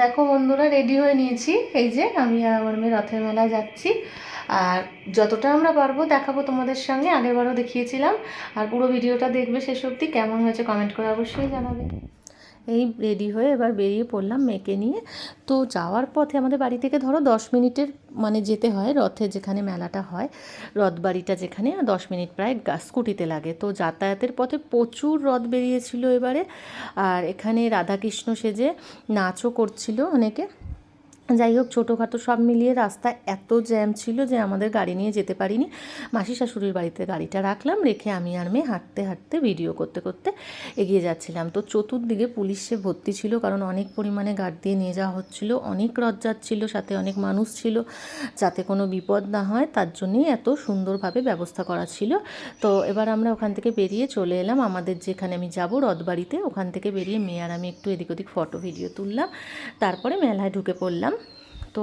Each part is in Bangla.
দেখো বন্ধুরা রেডি হয়ে নিয়েছি। এই যে আমি আর আমার মেয়ে রথের মেলায় যাচ্ছি। আর যতটা আমরা পারব দেখাবো তোমাদের সঙ্গে, আগেরবারও দেখিয়েছিলাম। আর পুরো ভিডিওটা দেখবে শেষ অবধি। কেমন হয়েছে কমেন্ট করে অবশ্যই জানাবে। এই রেডি হয়ে এবার বেরিয়ে পড়লাম মেয়েকে নিয়ে। তো যাওয়ার পথে আমাদের বাড়ি থেকে ধরো দশ মিনিটের মানে যেতে হয় রথে যেখানে মেলাটা হয়। রথ বাড়িটা যেখানে দশ মিনিট প্রায় স্কুটিতে লাগে। তো যাতায়াতের পথে প্রচুর রথ বেরিয়েছিল এবারে। আর এখানে রাধাকৃষ্ণ সেজে নাচও করছিল অনেকে। যাই হোক, ছোটোখাটো সব মিলিয়ে রাস্তা এত জ্যাম ছিল যে আমাদের গাড়ি নিয়ে যেতে পারিনি। মাসি শাশুড়ির বাড়িতে গাড়িটা রাখলাম, রেখে আমি আর মেয়ে হাঁটতে হাঁটতে ভিডিও করতে করতে এগিয়ে যাচ্ছিলাম। তো চতুর্দিকে পুলিশে ভর্তি ছিল, কারণ অনেক পরিমাণে গার্ড দিয়ে নিয়ে যাওয়া হচ্ছিল। অনেক রথ যাচ্ছিল সাথে অনেক মানুষ ছিল, যাতে কোনো বিপদ না হয়, তার জন্যই এত সুন্দরভাবে ব্যবস্থা করা ছিল। তো এবার আমরা ওখান থেকে বেরিয়ে চলে এলাম। আমাদের যেখানে আমি যাব, রথবাড়িতে, ওখান থেকে বেরিয়ে মেয়ে আর আমি একটু এদিক ওদিক ফটো, ভিডিও তুললাম। তারপরে মেলায় ঢুকে পড়লাম। তো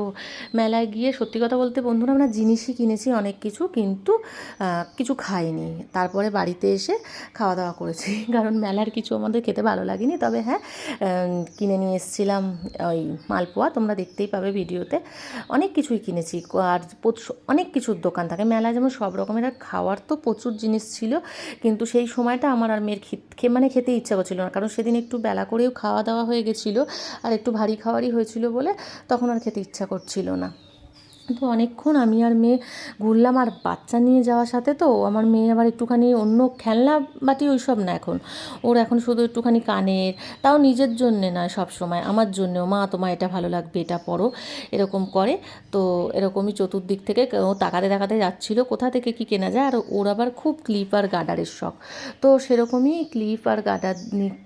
মেলায় গিয়ে সত্যি কথা বলতে বন্ধুরা, আমরা জিনিসই কিনেছি, অনেক কিছু, কিন্তু কিছু খাইনি। তারপরে বাড়িতে এসে খাওয়া দাওয়া করেছি। কারণ মেলার কিছু আমাদের খেতে ভালো লাগেনি। তবে হ্যাঁ কিনে নিয়ে এসেছিলাম ওই মালপোয়া, তোমরা দেখতেই পাবে ভিডিওতে। অনেক কিছুই কিনেছি। আর অনেক কিছুর দোকান থাকে। মেলায় যেমন সব রকমের খাওয়ার তো প্রচুর জিনিস ছিল, কিন্তু সেই সময়টা আমার আর মেয়ের খে মানে খেতে ইচ্ছা করছিল না। কারণ সেদিন একটু বেলা করেও খাওয়া দাওয়া হয়ে গেছিল, আর একটু ভারী খাওয়ারই হয়েছিল বলে তখন আর খেতে ইচ্ছা করছিল না। তো অনেকক্ষণ আমি আর মেয়ে ঘুরলাম আর বাচ্চা নিয়ে যাওয়ার সাথে তো, আমার মেয়ে আবার একটুখানি অন্য খেলনা বাটি ওই সব না এখন। ওর এখন শুধু একটুখানি কানের, তাও নিজের জন্যে নয় সব সময় আমার জন্যেও। মা, তোমার এটা ভালো লাগবে, এটা পরো এরকম করে। তো এরকমই চতুর্দিক থেকে ও তাকাতে তাকাতে যাচ্ছিল, কোথা থেকে কি কেনা যায়। আর ওর আবার খুব ক্লিপ আর গার্ডারের শখ। তো সেরকমই ক্লিপ আর গার্ডার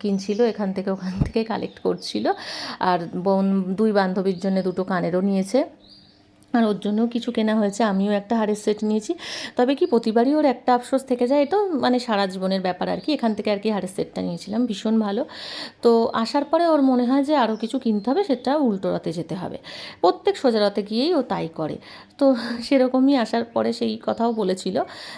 কিনছিল, এখান থেকে ওখান থেকে কালেক্ট করছিল। আর বোন, দুই বান্ধবীর জন্য দুটো কানেরও নিয়েছে। আর ওর জন্যও কিছু কেনা হয়েছে, আমিও একটা হারের সেট নিয়েছি। তবে কি প্রতিবারই ওর একটা আফসোস থেকে যায়? এটাও মানে সারা জীবনের ব্যাপার আর কি। এখান থেকে আর কি হারের সেটটা নিয়েছিলাম, ভীষণ ভালো। তো আসার পরে ওর মনে হয় যে আরও কিছু কিনতে হবে, সেটা উল্টো রথে যেতে হবে। প্রত্যেক সোজা রথে গিয়েই ও তাই করে। তো সেরকমই আসার পরে সেই কথাও বলেছিল।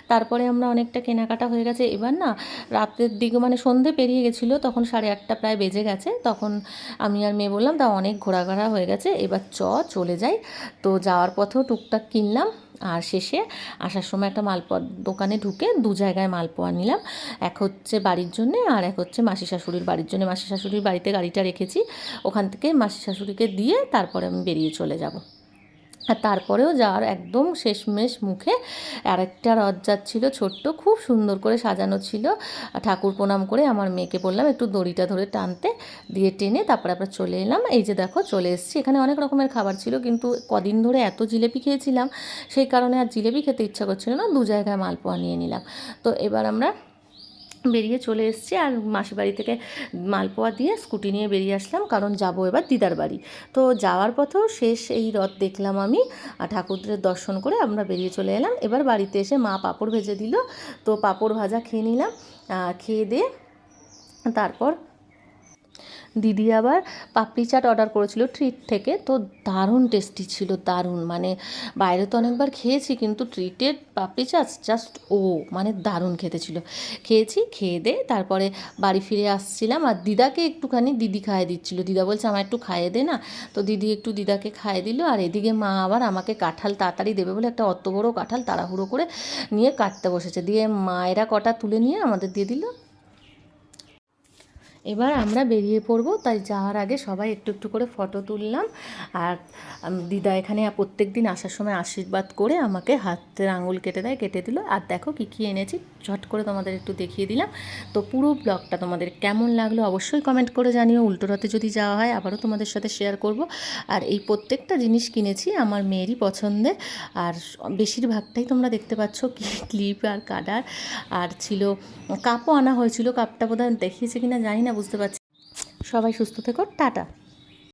তারপরে আমরা অনেকটা কেনাকাটা হয়ে গেছে। এবার না, রাতের দিকে মানে সন্ধে পেরিয়ে গেছিল, তখন সাড়ে আটটা প্রায় বেজে গেছে। তখন আমি আর মেয়ে বললাম, তা অনেক ঘোরাঘোরা হয়ে গেছে, এবার চ, চলে যাই। তো যাওয়ার পথেও টুকটাক কিনলাম আর শেষে আসার সময় একটা মালপোয়া দোকানে ঢুকে দু জায়গায় মালপোয়া নিলাম। এক হচ্ছে বাড়ির জন্যে আর এক হচ্ছে মাসি শাশুড়ির বাড়ির জন্যে। মাসি শাশুড়ির বাড়িতে গাড়িটা রেখেছি, ওখান থেকে মাসি শাশুড়িকে দিয়ে তারপরে আমি বেরিয়ে চলে যাব। আর তারপরেও যাওয়ার একদম শেষমেশ মুখে আরেকটা রথ যাচ্ছিল ছোট্ট, খুব সুন্দর করে সাজানো ছিল। ঠাকুর প্রণাম করে আমার মেয়েকে বললাম, একটু দড়িটা ধরে টানতে। দিয়ে টেনে তারপরে আমরা চলে এলাম। এই যে দেখো, চলে এসেছি। এখানে অনেক রকমের খাবার ছিল, কিন্তু কদিন ধরে এত জিলেপি খেয়েছিলাম। সেই কারণে আর জিলেপি খেতে ইচ্ছা করছিল না। দু জায়গায় মালপোয়া নিয়ে নিলাম। তো এবার আমরা বেরিয়ে চলে এসছি আর মাসি বাড়ি থেকে মালপোয়া দিয়ে স্কুটি নিয়ে বেরিয়ে আসলাম, কারণ যাব এবার দিদার বাড়ি। তো যাওয়ার পথেও শেষ এই রথ দেখলাম আমি আর ঠাকুরদের দর্শন করে আমরা বেরিয়ে চলে এলাম। এবার বাড়িতে এসে মা পাঁপড় ভেজে দিল, তো পাঁপড় ভাজা খেয়ে নিলাম খেয়ে দিয়ে তারপর দিদি আবার পাপড়ি চাট অর্ডার করেছিল ট্রিট থেকে। তো দারুণ টেস্টি ছিল, দারুণ। মানে বাইরে তো অনেকবার খেয়েছি, কিন্তু ট্রিটের পাপড়ি চাট জাস্ট ও মানে দারুণ খেতে ছিল। খেয়েছি, খেয়ে দে, তারপরে বাড়ি ফিরে আসছিলাম আর দিদাকে একটুখানি দিদি খাইয়ে দিচ্ছিল। দিদা বলছে আমার একটু খাইয়ে দে না? তো দিদি একটু দিদাকে খাইয়ে দিল আর এদিকে মা আবার আমাকে কাঁঠাল তাড়াতাড়ি দেবে বলে একটা অত বড় কাঁঠাল তাড়াহুড়ো করে নিয়ে কাটতে বসেছে। দিয়ে মায়েরা কটা তুলে নিয়ে আমাদের দিয়ে দিল। এবার আমরা বেরিয়ে পড়ব, তাই যাওয়ার আগে সবাই একটু একটু করে ফটো তুললাম। আর দিদা এখানে প্রত্যেক দিন আসার সময় আশীর্বাদ করে আমাকে হাতের আঙুল কেটে দেয়, কেটে দিল। আর দেখো কী কী এনেছি, ঝট করে তোমাদের একটু দেখিয়ে দিলাম। তো পুরো ব্লগটা তোমাদের কেমন লাগল অবশ্যই কমেন্ট করে জানিও। উল্টো রথে যদি যাওয়া হয় আবারও তোমাদের সাথে শেয়ার করব। আর এই প্রত্যেকটা জিনিস কিনেছি আমার মেয়েরই পছন্দের। আর বেশিরভাগটাই তোমরা দেখতে পাচ্ছ ক্লিপ আর কাডার আর ছিল, কাপও আনা হয়েছিল, কাপটা বোধহয় দেখিয়েছে কিনা জানি না। বুঝতে পারছি। সবাই সুস্থ থেকো টাটা।